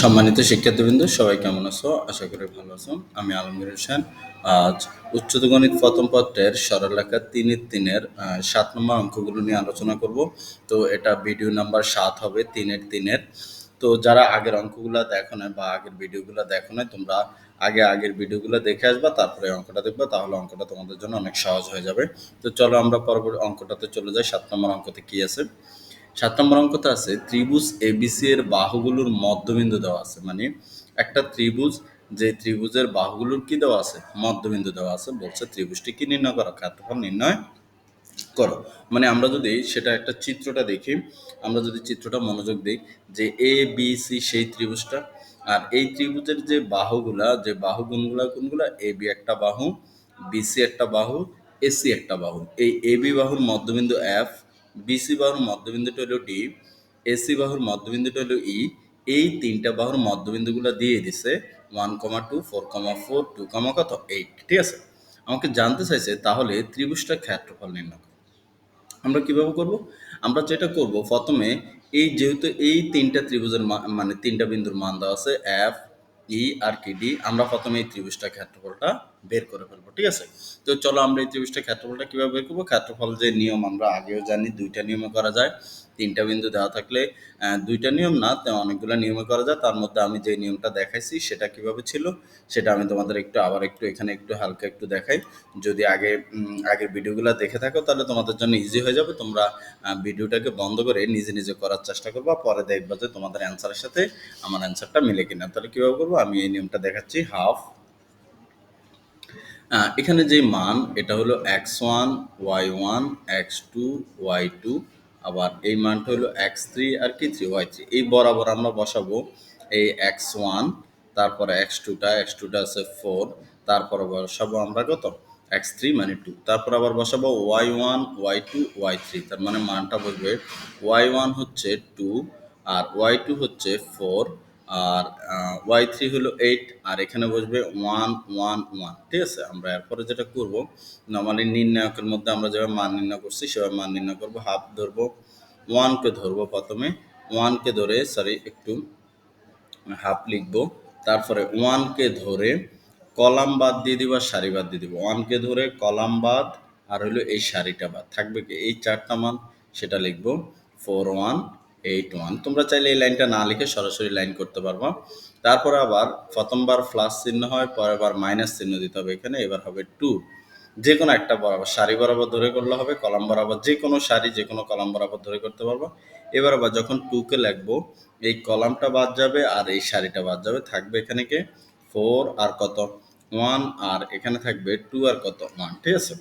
সম্মানিত শিক্ষার্থীবৃন্দ, সবাই কেমন আছো? আশা করি ভালো আছো। আমি আলমগীর হোসেন। আজ উচ্চতর গণিত প্রথম পত্রের সরলরেখা তিনের তিনের সাত নম্বর অঙ্কগুলো নিয়ে আলোচনা করব। তো এটা ভিডিও নাম্বার সাত হবে তিনের তিনের। তো যারা আগের অঙ্কগুলো দেখো না বা আগের ভিডিওগুলো দেখো না তোমরা আগে আগের ভিডিওগুলো দেখে আসবা, তারপরে অঙ্কটা দেখবা, তাহলে অঙ্কটা তোমাদের জন্য অনেক সহজ হয়ে যাবে। তো চলো আমরা পরবর্তী অঙ্কটাতে চলে যাই। সাত নম্বর অঙ্কতে কি আছে? সাত নম্বর অঙ্কতে আছে, ত্রিভুজ এবিসি এর বাহুগুলোর মধ্যবিন্দু দেওয়া আছে। মানে একটা ত্রিভুজ, যে ত্রিভুজের বাহুগুলোর কি দেওয়া আছে? মধ্যবিন্দু দেওয়া আছে। বলছে ত্রিভুজটি কি নির্ণয় করো? ক্ষেত্রফল নির্ণয় করো। মানে আমরা যদি সেটা একটা চিত্রটা দেখি, আমরা যদি চিত্রটা মনোযোগ দিই, যে এ বি সি সেই ত্রিভুজটা, আর এই ত্রিভুজের যে বাহুগুলা, যে বাহু গুণগুলা কোনগুলা? এ বি একটা বাহু বিসি একটা বাহু এসি একটা বাহু। এই এ বি বাহুর মধ্যবিন্দু এফ বিসি বাহুর মধ্যবিন্দুটা হলো ডি এসি বাহুর মধ্যবিন্দুটা হলো ই এই তিনটা বাহুর মধ্যবিন্দুগুলো দিয়ে দিছে one comma two four comma four two comma কত? এইট ঠিক আছে? আমাকে জানতে চাইছে তাহলে ত্রিভুজটার ক্ষেত্রফল নির্ণয়। আমরা কীভাবে করব? আমরা যেটা করব, প্রথমে এই যেহেতু এই তিনটা ত্রিভুজের মানে তিনটা বিন্দুর মান দেওয়া আছে এফ ই আর কি, ডি, আমরা প্রথমে এই ত্রিভুজটা ক্ষেত্রফলটা বের করে ফেলব, ঠিক আছে? তো চলো আমরা এই ত্রিভুজটা ক্ষেত্রফলটা কীভাবে বের করব? ক্ষেত্রফল যে নিয়ম আমরা আগেও জানি, দুইটা নিয়মে করা যায়। তিনটা বিন্দু দেওয়া থাকলে দুইটা নিয়ম না অনেকগুলো নিয়মে করা যায়। তার মধ্যে আমি যে নিয়মটা দেখাইছি সেটা কীভাবে ছিল, সেটা আমি তোমাদের একটু আবার একটু এখানে একটু হালকা একটু দেখাই। যদি আগে আগের ভিডিওগুলো দেখে থাকো, তাহলে তোমাদের জন্য ইজি হয়ে যাবে। তোমরা ভিডিওটাকে বন্ধ করে নিজে নিজে করার চেষ্টা করবা, পরে দেখবা যে তোমাদের অ্যান্সারের সাথে আমার অ্যান্সারটা মিলে কিনা। তাহলে কীভাবে করব? আমি এই নিয়মটা দেখাচ্ছি হাফ এখানে যে মান, এটা হলো X one Y one X two Y two আবার এই মানটা হলো এক্স থ্রি আর কি থ্রি ওয়াই থ্রি এই বরাবর আমরা বসাবো এই এক্স ওয়ান তারপরে এক্স টুটা এক্স টুটা আছে ফোর তারপরে বসাবো আমরা কত? এক্স থ্রি মানে টু তারপর আবার বসাবো Y one Y two Y three তার মানে মানটা বসবে ওয়াই ওয়ান হচ্ছে টু আর ওয়াই টু হচ্ছে ফোর আর ওয়াই থ্রি হলো এইট আর এখানে বসবে ওয়ান ওয়ান ওয়ান ঠিক আছে? আমরা এরপরে যেটা করব নর্মালি নির্ণায়কের মধ্যে আমরা যেভাবে মান নির্ণয় করছি, সেভাবে মান নির্ণয় করব হাফ ধরবো ওয়ানকে ধরবো প্রথমে ওয়ানকে ধরে সরি একটু হাফ লিখব, তারপরে ওয়ানকে ধরে কলাম বাদ দিয়ে দিব আর সারি বাদ দিয়ে দিব। ওয়ানকে ধরে কলাম বাদ, আর হলো এই সারিটা বাদ। থাকবে কি এই চারটা মান? সেটা লিখব ফোর ওয়ান এইট ওয়ান তোমরা চাইলে এই লাইনটা না লিখে সরাসরি লাইন করতে পারব। তারপরে আবার প্রথমবার প্লাস চিহ্ন হয়, পরের বার মাইনাস চিহ্ন দিতে হবে এখানে, এবার হবে টু যে কোনো একটা বরাবর, সারি বরাবর ধরে করলে হবে, কলাম বরাবর যে কোনো সারি যে কোনো কলাম বরাবর ধরে করতে পারব। এবার আবার যখন টুকে লিখব, এই কলামটা বাদ যাবে আর এই সারিটা বাদ যাবে, থাকবে এখানে কে? ফোর আর কত? ওয়ান আর এখানে থাকবে টু আর কত? ওয়ান ঠিক আছে?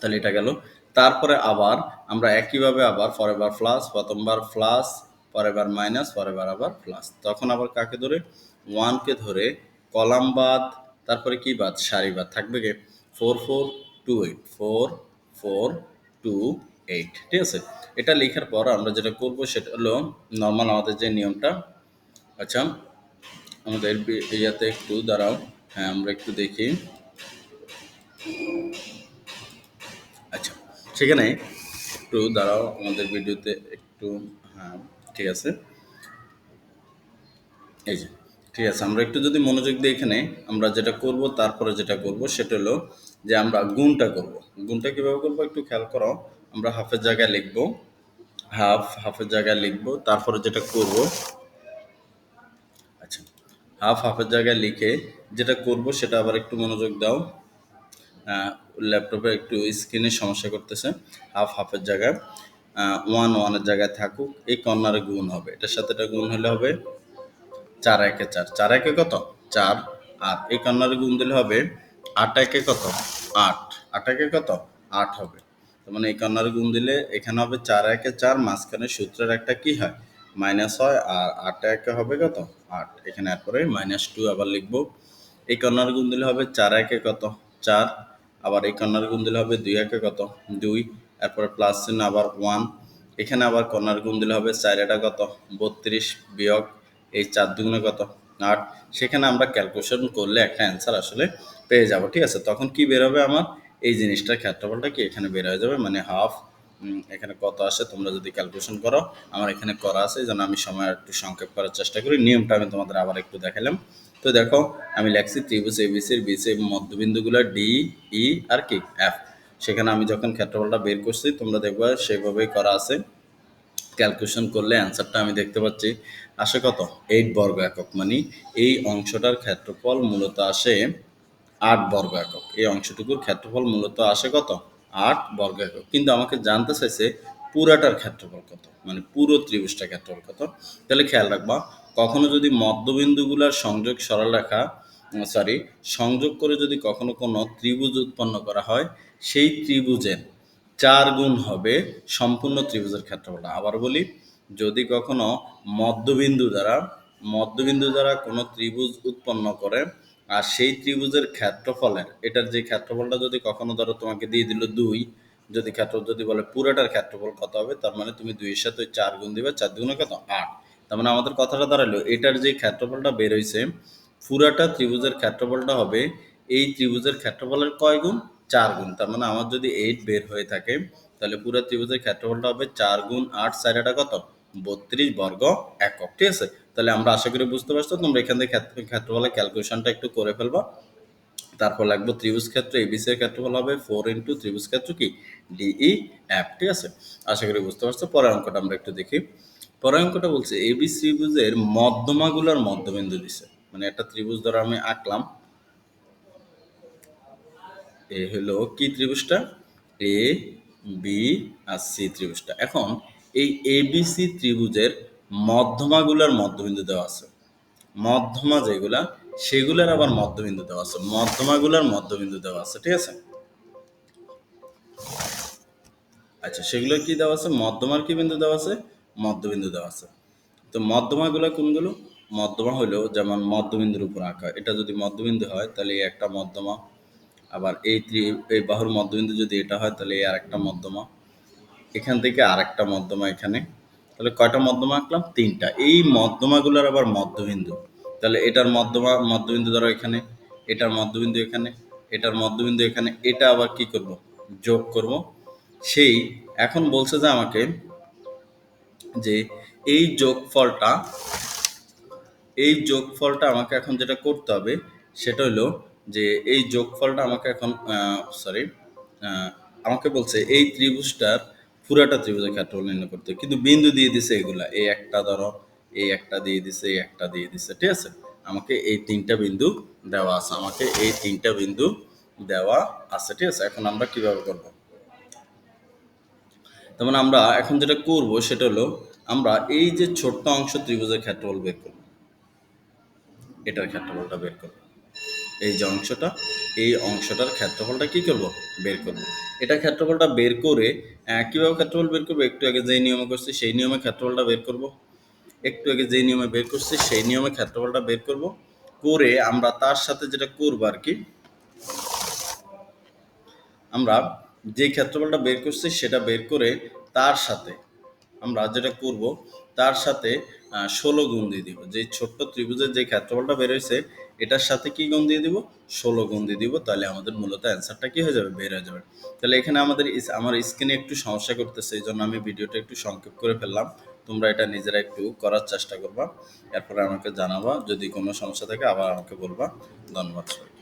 তাহলে এটা গেল। তারপরে আবার আমরা একইভাবে আবার বার প্লাস প্রথমবার প্লাস বার মাইনাস বার আবার প্লাস তখন আবার কাকে ধরে? ওয়ানকে ধরে কলাম বাদ, তারপরে কি বাদ? সারি বাদ। থাকবে কে? Four four two eight four four two eight ঠিক আছে? এটা লেখার পর আমরা যেটা করব সেটা হলো নর্মাল আমাদের যে নিয়মটা। আচ্ছা আমাদের ইয়াতে একটু দাঁড়াও। হ্যাঁ আমরা একটু দেখি। সেখানে একটু দাঁড়াও, আমাদের ভিডিওতে একটু হ্যাঁ ঠিক আছে? এই যে, ঠিক আছে, আমরা একটু যদি মনোযোগ দিই এখানে আমরা যেটা করব, তারপরে যেটা করব, সেটা হলো যে আমরা গুণটা করব। গুণটা কীভাবে করব একটু খেয়াল করো। আমরা হাফের জায়গায় লিখব, হাফ, হাফের জায়গায় লিখব, তারপরে যেটা করব আচ্ছা হাফ, হাফের জায়গায় লিখে যেটা করব, সেটা আবার একটু মনোযোগ দাও। ল্যাপটপে একটু স্ক্রিনের সমস্যা করতেছে। হাফ হাফের জায়গায়। ওয়ান ওয়ানের জায়গায় থাকুক, এই কর্নারে গুণ হবে। এটার সাথে এটা গুণ হলে হবে চার একে চার। চার একে কত? চার। আর এই কর্নারে গুণ দিলে হবে আট একে কত? আট। আট একে কত? আট হবে। তার মানে এই কর্নারে গুণ দিলে এখানে হবে চার একে চার, মাঝখানে সূত্রের একটা কি হয়? মাইনাস হয়, আর আট একে হবে কত? আট। এখানে এরপরে মাইনাস টু আবার লিখব। এই কর্নার গুণ দিলে হবে চার একে কত? চার। আবার এই কর্নার গুণ দিলে হবে দুই একে কত? দুই। এরপরে প্লাস চিহ্ন আবার ওয়ান এখানে আবার কর্নার গুণ দিলে হবে চার এটা কত? বত্রিশ বিয়োগ এই চার দুগুণে কত? আট। সেখানে আমরা ক্যালকুলেশন করলে একটা অ্যান্সার আসলে পেয়ে যাব, ঠিক আছে? তখন কি বের হবে আমার? এই জিনিসটার ক্ষেত্রফলটা কি? এখানে বের হয়ে যাবে মানে হাফ এখানে কত আসে? তোমরা যদি ক্যালকুলেশন করো, আমার এখানে করা আছে, যেন আমি সময় একটু সংক্ষেপ করার চেষ্টা করি। নিয়মটা আমি তোমাদের আবার একটু দেখালাম। তো দেখো, আমি লেখছি ত্রিভুজ এবিসির বিসি মধ্যবিন্দুগুলো ডি ই আর কি এফ সেখানে আমি যখন ক্ষেত্রফলটা বের করছি, তোমরা দেখবা সেভাবেই করা আছে। ক্যালকুলেশন করলে অ্যান্সারটা আমি দেখতে পাচ্ছি। আসে কত? এইট বর্গ একক মানে এই অংশটার ক্ষেত্রফল মূলত আসে আট বর্গ একক। এই অংশটুকুর ক্ষেত্রফল মূলত আসে কত? আট বর্গ একক। কিন্তু আমাকে জানতে চাইছে পুরাটার ক্ষেত্রফল কত? মানে পুরো ত্রিভুজটা ক্ষেত্রফল কত? তাহলে খেয়াল রাখবা কখনো যদি মধ্যবিন্দুগুলার সংযোগ সরলরেখা সরি সংযোগ করে যদি কখনো কোনো ত্রিভুজ উৎপন্ন করা হয়, সেই ত্রিভুজের চার গুণ হবে সম্পূর্ণ ত্রিভুজের ক্ষেত্রফল। আবার বলি, যদি কখনো মধ্যবিন্দু দ্বারা মধ্যবিন্দু দ্বারা কোনো ত্রিভুজ উৎপন্ন করে আর সেই ত্রিভুজের ক্ষেত্রফলের, এটার যে ক্ষেত্রফলটা যদি কখনো ধরো তোমাকে দিয়ে দিল দুই, যদি ক্ষেত্র, যদি বলে পুরোটার ক্ষেত্রফল কত হবে, তার মানে তুমি দুইয়ের সাথে চার গুণ দিবে, চার দুগুণে কত? আট। তার মানে আমাদের কথাটা দাঁড়াল, এটার যে ক্ষেত্রফলটা বের হয়েছে পুরাটা ত্রিভুজের ক্ষেত্রফলটা হবে এই ত্রিভুজের ক্ষেত্রফলের কয় গুণ? চার গুণ। তার মানে আমার যদি এইট বের হয়ে থাকে, তাহলে পুরা ত্রিভুজের ক্ষেত্রফলটা হবে চার গুণ আট সাইডটা কত? বত্রিশ বর্গ একক, ঠিক আছে? তাহলে আমরা আশা করি বুঝতে পারছ, তোমরা এখান থেকে ক্ষেত্র- ক্ষেত্রফলের ক্যালকুলেশনটা একটু করে ফেলবা। তারপর লাগবে ত্রিভুজ ক্ষেত্র এবিসি এর ক্ষেত্রফল হবে ফোর ইন্টু ত্রিভুজ ক্ষেত্র কি? ডিই অ্যাপ ঠিক আছে? আশা করি বুঝতে পারছ। পরের অঙ্কটা আমরা একটু দেখি। পরের অঙ্কটা বলছে এবি ত্রিভুজের মধ্যমাগুলোর মধ্যবিন্দু দিছে। মানে একটা ত্রিভুজ ধরো আমি আঁকলাম। এ হলো কি ত্রিভুজটা? A B R C ত্রিভুজটা। এখন এই এ বি সি ত্রিভুজের মধ্যমাগুলোর মধ্যবিন্দু দেওয়া আছে। মধ্যমা যেগুলা, সেগুলোর আবার মধ্যবিন্দু দেওয়া আছে। মধ্যমাগুলোর মধ্যবিন্দু দেওয়া আছে, ঠিক আছে? আচ্ছা সেগুলো কি দেওয়া আছে? মধ্যমার কি বিন্দু দেওয়া আছে? মধ্যবিন্দু দেওয়া আছে। তো মধ্যমাগুলো কোনগুলো? মধ্যমা হলো যেমন মধ্যবিন্দুর উপর আঁকা এটা যদি মধ্যবিন্দু হয়, তাহলে এই একটা মধ্যমা। আবার এই ত্রি, এই বাহুর মধ্যবিন্দু যদি এটা হয়, তাহলে এই আরেকটা মধ্যমা। এখান থেকে আরেকটা মধ্যমা এখানে। তাহলে কয়টা মধ্যমা আঁকলাম? তিনটা। এই মধ্যমাগুলোর আবার মধ্যবিন্দু। তাহলে এটার মধ্যমা, মধ্যবিন্দু ধরো এখানে, এটার মধ্যবিন্দু এখানে, এটার মধ্যবিন্দু এখানে, এটা আবার কি করব? যোগ করব। সেই এখন বলছে যে আমাকে যে এই যোগফলটা এই যোগফলটা আমাকে এখন যেটা করতে হবে সেটা হলো যে এই যোগফলটা আমাকে এখন সরি আমাকে বলছে এই ত্রিভুজটার পুরাটা ত্রিভুজের ক্ষেত্রফল নির্ণয় করতে। কিন্তু বিন্দু দিয়ে দিছে এগুলা, এই একটা ধরো, এই একটা দিয়ে দিছে, এই একটা দিয়ে দিছে, ঠিক আছে? আমাকে এই তিনটা বিন্দু দেওয়া আছে, আমাকে এই তিনটা বিন্দু দেওয়া আছে, ঠিক আছে? এখন আমরা কীভাবে করব? তার মানে আমরা এখন যেটা করব সেটা হলো আমরা এই যে ছোট্ট অংশ ত্রিভুজের ক্ষেত্রফল বের করব। এটার ক্ষেত্রফলটা বের করব। এই যে অংশটা, এই অংশটার ক্ষেত্রফলটা কি করব? বের করব। এটা ক্ষেত্রফলটা বের করে কীভাবে ক্ষেত্রফল বের করব? একটু আগে যেই নিয়মে করছি সেই নিয়মে ক্ষেত্রফলটা বের করব। একটু আগে যেই নিয়মে বের করছি সেই নিয়মে ক্ষেত্রফলটা বের করব। করে আমরা তার সাথে যেটা করব আর কি, আমরা যে ক্ষেত্রফলটা বের করছি সেটা বের করে তার সাথে আমরা যেটা করব, তার সাথে ষোলো গুণ দিয়ে দিব। যে ছোট্ট ত্রিভুজের যে ক্ষেত্রফলটা বের হয়েছে, এটার সাথে কি গুণ দিয়ে দিব? ষোলো গুণ দিয়ে দিব। তাহলে আমাদের মূলত অ্যান্সারটা কি হয়ে যাবে? বের হয়ে যাবে। তাহলে এখানে আমাদের আমার স্ক্রিনে একটু সমস্যা করতেছে, এই জন্য আমি ভিডিওটা একটু সংক্ষেপ করে ফেললাম। তোমরা এটা নিজেরা একটু করার চেষ্টা করবা। এরপরে আমাকে জানাবা। যদি কোনো সমস্যা থাকে, আবার আমাকে বলবা। ধন্যবাদ সবাইকে।